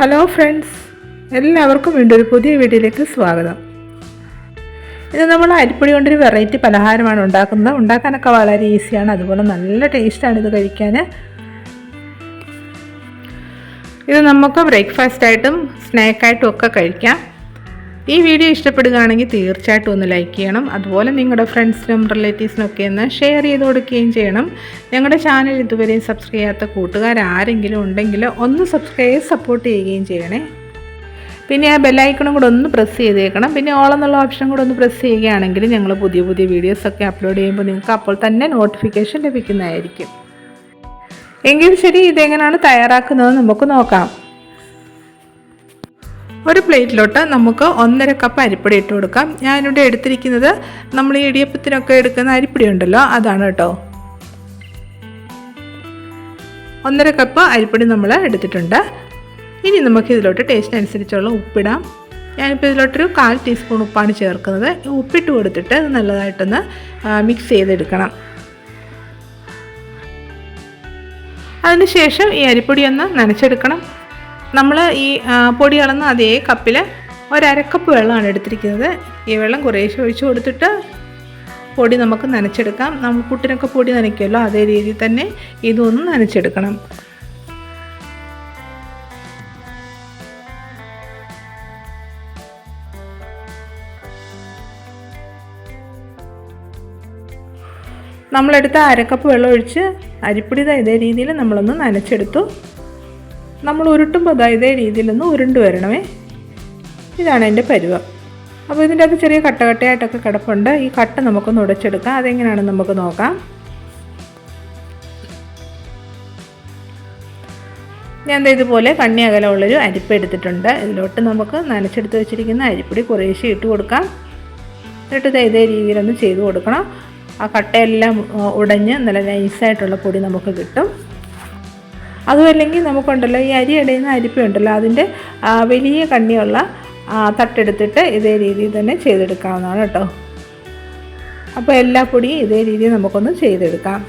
Hello friends എല്ലാവർക്കും വീണ്ടും ഒരു പുതിയ വീഡിയോയിലേക്ക് സ്വാഗതം. ഇത് നമ്മൾ അരിപ്പൊടി കൊണ്ടൊരു വെറൈറ്റി പലഹാരമാണ് ഉണ്ടാക്കുന്നത്. ഉണ്ടാക്കാനൊക്കെ വളരെ ഈസിയാണ് അതുപോലെ നല്ല ടേസ്റ്റാണ് ഇത് കഴിക്കാൻ ഇത് നമുക്ക് ബ്രേക്ക്ഫാസ്റ്റായിട്ടും സ്നാക്കായിട്ടും ഒക്കെ കഴിക്കാം. ഈ വീഡിയോ ഇഷ്ടപ്പെടുകയാണെങ്കിൽ തീർച്ചയായിട്ടും ഒന്ന് ലൈക്ക് ചെയ്യണം. അതുപോലെ നിങ്ങളുടെ ഫ്രണ്ട്സിനും റിലേറ്റീവ്സിനും ഒക്കെ ഒന്ന് ഷെയർ ചെയ്ത് കൊടുക്കുകയും ചെയ്യണം. ഞങ്ങളുടെ ചാനൽ ഇതുവരെയും സബ്സ്ക്രൈബ് ചെയ്യാത്ത കൂട്ടുകാർ ആരെങ്കിലും ഉണ്ടെങ്കിൽ ഒന്ന് സബ്സ്ക്രൈബ് സപ്പോർട്ട് ചെയ്യുകയും ചെയ്യണേ. പിന്നെ ആ ബെല്ലൈക്കണും കൂടെ ഒന്ന് പ്രസ് ചെയ്തേക്കണം. പിന്നെ ഓൾ എന്നുള്ള ഓപ്ഷൻ കൂടെ ഒന്ന് പ്രസ് ചെയ്യുകയാണെങ്കിൽ ഞങ്ങൾ പുതിയ പുതിയ വീഡിയോസൊക്കെ അപ്ലോഡ് ചെയ്യുമ്പോൾ നിങ്ങൾക്ക് അപ്പോൾ തന്നെ നോട്ടിഫിക്കേഷൻ ലഭിക്കുന്നതായിരിക്കും. എങ്കിൽ ശരി ഇതെങ്ങനെയാണ് തയ്യാറാക്കുന്നത് നമുക്ക് നോക്കാം. ഒരു പ്ലേറ്റിലോട്ട് നമുക്ക് ഒന്നര കപ്പ് അരിപ്പൊടി ഇട്ട് കൊടുക്കാം. ഞാനിവിടെ എടുത്തിരിക്കുന്നത് നമ്മൾ ഈ ഇടിയപ്പത്തിനൊക്കെ എടുക്കുന്ന അരിപ്പൊടി ഉണ്ടല്ലോ അതാണ് കേട്ടോ. ഒന്നര കപ്പ് അരിപ്പൊടി നമ്മൾ എടുത്തിട്ടുണ്ട്. ഇനി നമുക്ക് ഇതിലോട്ട് ടേസ്റ്റ് അനുസരിച്ചുള്ള ഉപ്പിടാം. ഞാനിപ്പോൾ ഇതിലോട്ടൊരു കാൽ ടീസ്പൂൺ ഉപ്പാണ് ചേർക്കുന്നത്. ഉപ്പിട്ട് കൊടുത്തിട്ട് നല്ലതായിട്ടൊന്ന് മിക്സ് ചെയ്തെടുക്കണം. അതിനുശേഷം ഈ അരിപ്പൊടി ഒന്ന് നനച്ചെടുക്കണം. നമ്മൾ ഈ പൊടി അളന്ന അതേ കപ്പിൽ ഒരക്കപ്പ് വെള്ളമാണ് എടുത്തിരിക്കുന്നത്. ഈ വെള്ളം കുറേശ്ശെ ഒഴിച്ചു കൊടുത്തിട്ട് പൊടി നമുക്ക് നനച്ചെടുക്കാം. നമ്മൾ പുട്ടിനൊക്കെ പൊടി നനയ്ക്കുമല്ലോ അതേ രീതിയിൽ തന്നെ ഇതൊന്ന് നനച്ചെടുക്കണം. നമ്മളെടുത്ത അരക്കപ്പ് വെള്ളം ഒഴിച്ച് അരിപ്പൊടി ഇതേ രീതിയിൽ നമ്മളൊന്ന് നനച്ചെടുത്തു. നമ്മൾ ഉരുട്ടുമ്പോൾ അതായത് ഇതേ രീതിയിലൊന്ന് ഉരുണ്ട് വരണമേ. ഇതാണ് എന്റെ പരുവം. അപ്പോൾ ഇതിന്റെ അകത്ത് ചെറിയ കട്ടകട്ടയായിട്ടൊക്കെ കിടപ്പുണ്ട്. ഈ കട്ട നമുക്കൊന്ന് ഉടച്ചെടുക്കാം. അതെങ്ങനെയാണെന്ന് നമുക്ക് നോക്കാം. ഞാൻ ഇതുപോലെ കണ്ണി അകലമുള്ളൊരു അരിപ്പ് എടുത്തിട്ടുണ്ട്. ഇതിലോട്ട് നമുക്ക് നനച്ചെടുത്ത് വെച്ചിരിക്കുന്ന അരിപ്പൊടി കുറേശ്ശെ ഇട്ട് കൊടുക്കാം. എന്നിട്ട് ഇതേ രീതിയിലൊന്ന് ചെയ്ത് കൊടുക്കണം. ആ കട്ടയെല്ലാം ഉടഞ്ഞ് നല്ല നൈസായിട്ടുള്ള പൊടി നമുക്ക് കിട്ടും. അതുമല്ലെങ്കിൽ നമുക്കുണ്ടല്ലോ ഈ അരി ഇടയുന്ന അരിപ്പ ഉണ്ടല്ലോ അതിന്റെ വലിയ കണ്ണിയുള്ള തട്ടെടുത്തിട്ട് ഇതേ രീതിയിൽ തന്നെ ചെയ്തെടുക്കാവുന്നതാണ് കേട്ടോ. അപ്പോൾ എല്ലാ പൊടിയും ഇതേ രീതിയിൽ നമുക്കൊന്ന് ചെയ്തെടുക്കാം.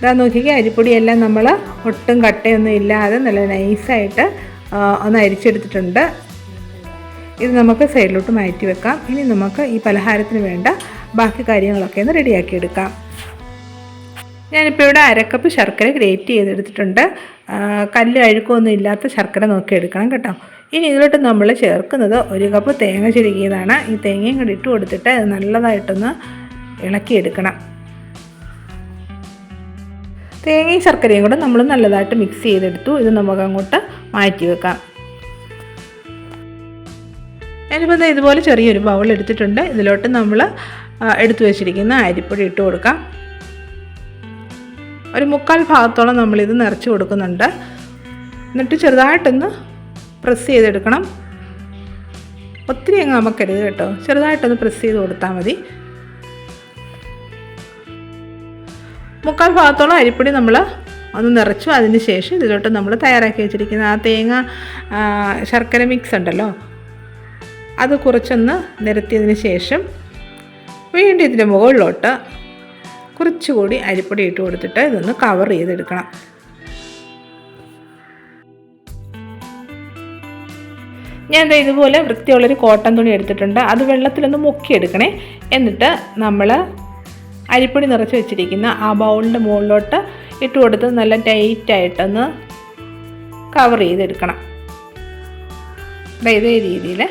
ഇതാ നോക്കിക്കുക അരിപ്പൊടിയെല്ലാം നമ്മൾ ഒട്ടും കട്ടയൊന്നും ഇല്ലാതെ നല്ല നൈസായിട്ട് ഒന്ന് അരിച്ചെടുത്തിട്ടുണ്ട്. ഇത് നമുക്ക് സൈഡിലോട്ട് മാറ്റി വെക്കാം. ഇനി നമുക്ക് ഈ പലഹാരത്തിന് വേണ്ട ബാക്കി കാര്യങ്ങളൊക്കെ ഒന്ന് റെഡിയാക്കി എടുക്കാം ഞാനിപ്പോൾ ഇവിടെ അരക്കപ്പ് ശർക്കര ഗ്രേറ്റ് ചെയ്തെടുത്തിട്ടുണ്ട്. കല്ല് അഴുക്കൊന്നും ഇല്ലാത്ത ശർക്കര നോക്കി എടുക്കണം കേട്ടോ. ഇനി ഇതിലോട്ട് നമ്മൾ ചേർക്കുന്നത് ഒരു കപ്പ് തേങ്ങ ചുരുക്കിയതാണ് ഈ തേങ്ങയും കൂടി ഇട്ട് കൊടുത്തിട്ട് നല്ലതായിട്ടൊന്ന് ഇളക്കിയെടുക്കണം. തേങ്ങയും ശർക്കരയും കൂടെ നമ്മൾ നല്ലതായിട്ട് മിക്സ് ചെയ്തെടുത്തു. ഇത് നമുക്ക് അങ്ങോട്ട് മാറ്റി വെക്കാം. ഞാനിപ്പോൾ ഇതുപോലെ ചെറിയൊരു ബൗൾ എടുത്തിട്ടുണ്ട്. ഇതിലോട്ട് നമ്മൾ എടുത്തു വെച്ചിരിക്കുന്ന അരിപ്പൊടി ഇട്ട് കൊടുക്കാം. ഒരു മുക്കാൽ ഭാഗത്തോളം നമ്മളിത് നിറച്ച് കൊടുക്കുന്നുണ്ട്. എന്നിട്ട് ചെറുതായിട്ടൊന്ന് പ്രസ് ചെയ്തെടുക്കണം. ഒത്തിരി അങ്ങ് നമുക്കരുത് കേട്ടോ. ചെറുതായിട്ടൊന്ന് പ്രസ് ചെയ്ത് കൊടുത്താൽ മതി. മുക്കാൽ ഭാഗത്തോളം അരിപ്പൊടി നമ്മൾ ഒന്ന് നിറച്ചു. അതിന് ശേഷം ഇതിലോട്ട് നമ്മൾ തയ്യാറാക്കി വെച്ചിരിക്കുന്ന ആ തേങ്ങ ശർക്കര മിക്സ് ഉണ്ടല്ലോ. അത് കുറച്ചൊന്ന് നിരത്തിയതിന് ശേഷം വീണ്ടും ഇതിന്റെ മുകളിലോട്ട് കുറച്ചുകൂടി അരിപ്പൊടി ഇട്ട് കൊടുത്തിട്ട് ഇതൊന്ന് കവർ ചെയ്തെടുക്കണം. ഞാൻ എന്താ ഇതുപോലെ വൃത്തിയുള്ളൊരു കോട്ടൺ തുണി എടുത്തിട്ടുണ്ട്. അത് വെള്ളത്തിലൊന്ന് മുക്കിയെടുക്കണേ. എന്നിട്ട് നമ്മൾ അരിപ്പൊടി നിറച്ച് വെച്ചിരിക്കുന്ന ആ ബൗളിന്റെ മുകളിലോട്ട് ഇട്ട് കൊടുത്ത് നല്ല ടൈറ്റായിട്ടൊന്ന് കവർ ചെയ്തെടുക്കണം. ഇതേ രീതിയിൽ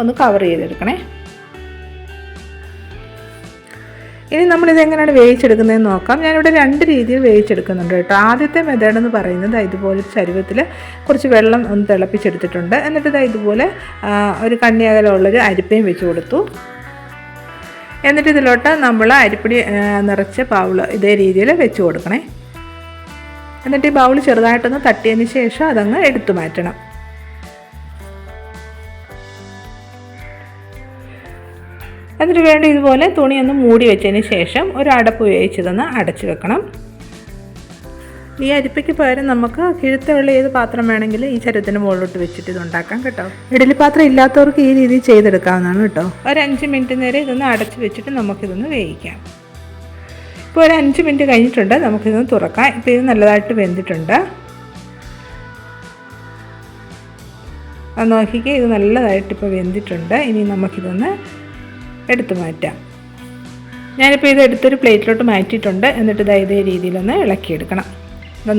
ഒന്ന് കവർ ചെയ്തെടുക്കണേ. ഇനി നമ്മളിത് എങ്ങനെയാണ് വേവിച്ചെടുക്കുന്നതെന്ന് നോക്കാം. ഞാനിവിടെ രണ്ട് രീതിയിൽ വേവിച്ചെടുക്കുന്നുണ്ട് കേട്ടോ. ആദ്യത്തെ മെത്തേഡ് എന്ന് പറയുന്നത് ഇതുപോലെ ചരുവത്തിൽ കുറച്ച് വെള്ളം ഒന്ന് തിളപ്പിച്ചെടുത്തിട്ടുണ്ട്. എന്നിട്ട് ഇതാ ഇതുപോലെ ഒരു കണ്ണിയകലമുള്ളൊരു അരിപ്പയും വെച്ച് കൊടുത്തു. എന്നിട്ട് ഇതിലോട്ട് നമ്മൾ അരിപ്പൊടി നിറച്ച് ബൗൾ ഇതേ രീതിയിൽ വെച്ച് കൊടുക്കണേ. എന്നിട്ട് ഈ ബൗൾ ചെറുതായിട്ടൊന്ന് തട്ടിയതിന് ശേഷം അതങ്ങ് എടുത്തു മാറ്റണം. എന്നിട്ട് വേണ്ട ഇതുപോലെ തുണിയൊന്ന് മൂടി വെച്ചതിന് ശേഷം ഒരു അടപ്പ് ഉപയോഗിച്ചതൊന്ന് അടച്ചു വെക്കണം. ഈ അരിപ്പയ്ക്ക് പകരം നമുക്ക് കിഴുത്തുള്ള ഏത് പാത്രം വേണമെങ്കിലും ഈ ചരുവത്തിന് മുകളിലോട്ട് വെച്ചിട്ട് ഇത് ഉണ്ടാക്കാം കേട്ടോ. ഇഡലി പാത്രം ഇല്ലാത്തവർക്ക് ഈ രീതിയിൽ ചെയ്തെടുക്കാവുന്നതാണ് കേട്ടോ. ഒരു അഞ്ച് മിനിറ്റ് നേരം ഇതൊന്ന് അടച്ച് വെച്ചിട്ട് നമുക്കിതൊന്ന് വേവിക്കാം. ഇപ്പോൾ ഒരു അഞ്ച് മിനിറ്റ് കഴിഞ്ഞിട്ടുണ്ട്. നമുക്കിതൊന്ന് തുറക്കാം. ഇപ്പോൾ ഇത് നല്ലതായിട്ട് വെന്തിട്ടുണ്ട്. അത് നോക്കിക്കേ ഇത് നല്ലതായിട്ട് ഇപ്പോൾ വെന്തിട്ടുണ്ട്. ഇനി നമുക്കിതൊന്ന് എടുത്തു മാറ്റാം. ഞാനിപ്പോൾ ഇത് എടുത്തൊരു പ്ലേറ്റിലോട്ട് മാറ്റിയിട്ടുണ്ട്. എന്നിട്ട് ഇതാ ഇതേ രീതിയിലൊന്ന് ഇളക്കിയെടുക്കണം.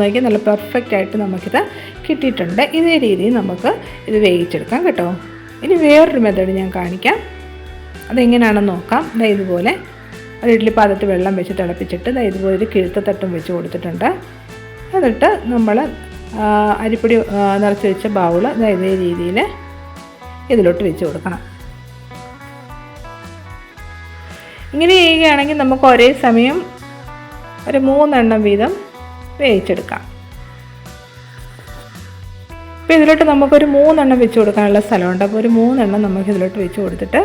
നോക്കി നല്ല പെർഫെക്റ്റ് ആയിട്ട് നമുക്കിത് കിട്ടിയിട്ടുണ്ട്. ഇതേ രീതിയിൽ നമുക്ക് ഇത് വേവിച്ചെടുക്കാം കേട്ടോ. ഇനി വേറൊരു മെത്തേഡ് ഞാൻ കാണിക്കാം. അതെങ്ങനെയാണെന്ന് നോക്കാം. ഇതാ ഇതുപോലെ ഒരു ഇഡ്ഡലി പാത്രത്തിൽ വെള്ളം വെച്ച് തിളപ്പിച്ചിട്ട് ഇതാ ഇതുപോലെ ഒരു കിഴുത്തത്തട്ടും വെച്ച് കൊടുത്തിട്ടുണ്ട്. എന്നിട്ട് നമ്മൾ അരിപ്പൊടി നിറച്ച് വെച്ച ബൗൾ ഇതാ ഇതേ രീതിയിൽ ഇതിലോട്ട് വെച്ച് കൊടുക്കണം. ഇങ്ങനെ ചെയ്യുകയാണെങ്കിൽ നമുക്ക് ഒരേ സമയം ഒരു മൂന്നെണ്ണം വീതം വേവിച്ചെടുക്കാം. ഇപ്പോൾ ഇതിലോട്ട് നമുക്കൊരു മൂന്നെണ്ണം വെച്ച് കൊടുക്കാനുള്ള സ്ഥലമുണ്ട്. അപ്പോൾ ഒരു മൂന്നെണ്ണം നമുക്ക് ഇതിലോട്ട് വെച്ച് കൊടുത്തിട്ട്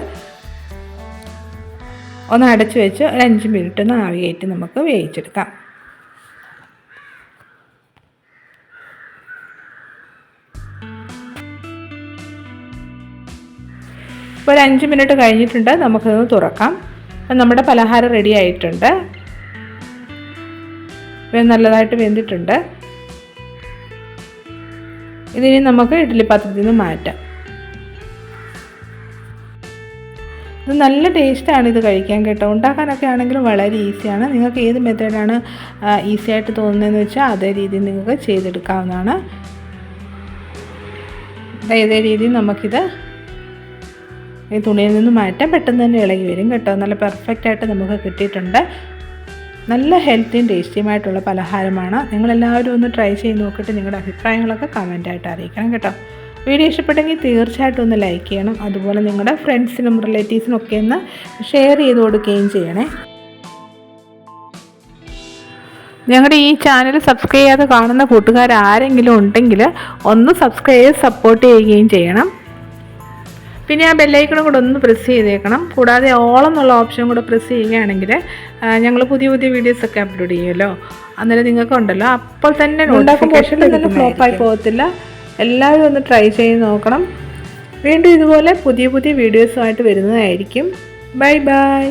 ഒന്ന് അടച്ച് വെച്ച് ഒരു അഞ്ച് മിനിറ്റ് ഒന്ന് ആവിയായിട്ട് നമുക്ക് വേവിച്ചെടുക്കാം. ഇപ്പോൾ ഒരു അഞ്ച് മിനിറ്റ് കഴിഞ്ഞിട്ടുണ്ട്. നമുക്കിതൊന്ന് തുറക്കാം. നമ്മുടെ പലഹാരം റെഡി ആയിട്ടുണ്ട്. നല്ലതായിട്ട് വെന്തിട്ടുണ്ട്. ഇതിനി നമുക്ക് ഇഡ്ഡലി പാത്രത്തിൽ നിന്ന് മാറ്റാം. ഇത് നല്ല ടേസ്റ്റാണ് ഇത് കഴിക്കാൻ കേട്ടോ. ഉണ്ടാക്കാനൊക്കെ ആണെങ്കിലും വളരെ ഈസിയാണ്. നിങ്ങൾക്ക് ഏത് മെത്തേഡാണ് ഈസി ആയിട്ട് തോന്നുന്നതെന്ന് വെച്ചാൽ അതേ രീതിയിൽ നിങ്ങൾക്ക് ചെയ്തെടുക്കാവുന്നതാണ്. ഇതേ രീതിയിൽ നമുക്കിത് ഈ തുണിയിൽ നിന്ന് മാറ്റാൻ പെട്ടെന്ന് തന്നെ ഇളകി വരും കേട്ടോ. നല്ല പെർഫെക്റ്റായിട്ട് നമുക്ക് കിട്ടിയിട്ടുണ്ട്. നല്ല ഹെൽത്തിയും ടേസ്റ്റിയുമായിട്ടുള്ള പലഹാരമാണ്. നിങ്ങളെല്ലാവരും ഒന്ന് ട്രൈ ചെയ്ത് നോക്കിയിട്ട് നിങ്ങളുടെ അഭിപ്രായങ്ങളൊക്കെ കമന്റായിട്ട് അറിയിക്കണം കേട്ടോ. വീഡിയോ ഇഷ്ടപ്പെട്ടെങ്കിൽ തീർച്ചയായിട്ടും ഒന്ന് ലൈക്ക് ചെയ്യണം. അതുപോലെ നിങ്ങളുടെ ഫ്രണ്ട്സിനും റിലേറ്റീവ്സിനും ഒക്കെ ഒന്ന് ഷെയർ ചെയ്ത് കൊടുക്കുകയും ചെയ്യണേ. ഞങ്ങളുടെ ഈ ചാനൽ സബ്സ്ക്രൈബ് ചെയ്യാതെ കാണുന്ന കൂട്ടുകാർ ആരെങ്കിലും ഉണ്ടെങ്കിൽ ഒന്ന് സബ്സ്ക്രൈബ് ചെയ്ത് സപ്പോർട്ട് ചെയ്യുകയും ചെയ്യണം. പിന്നെ ആ ബെല്ലൈക്കണും കൂടെ ഒന്ന് പ്രസ് ചെയ്തേക്കണം. കൂടാതെ ഓൾ എന്നുള്ള ഓപ്ഷൻ കൂടെ പ്രസ് ചെയ്യുകയാണെങ്കിൽ ഞങ്ങൾ പുതിയ പുതിയ വീഡിയോസ് ഒക്കെ അപ്ലോഡ് ചെയ്യുമല്ലോ. അന്നേരം നിങ്ങൾക്ക് ഉണ്ടല്ലോ. അപ്പോൾ തന്നെ നോട്ടിഫിക്കേഷൻ തന്നെ ഫ്ലോപ്പായി പോകത്തില്ല. എല്ലാവരും ഒന്ന് ട്രൈ ചെയ്ത് നോക്കണം. വീണ്ടും ഇതുപോലെ പുതിയ പുതിയ വീഡിയോസുമായിട്ട് വരുന്നതായിരിക്കും. Bye bye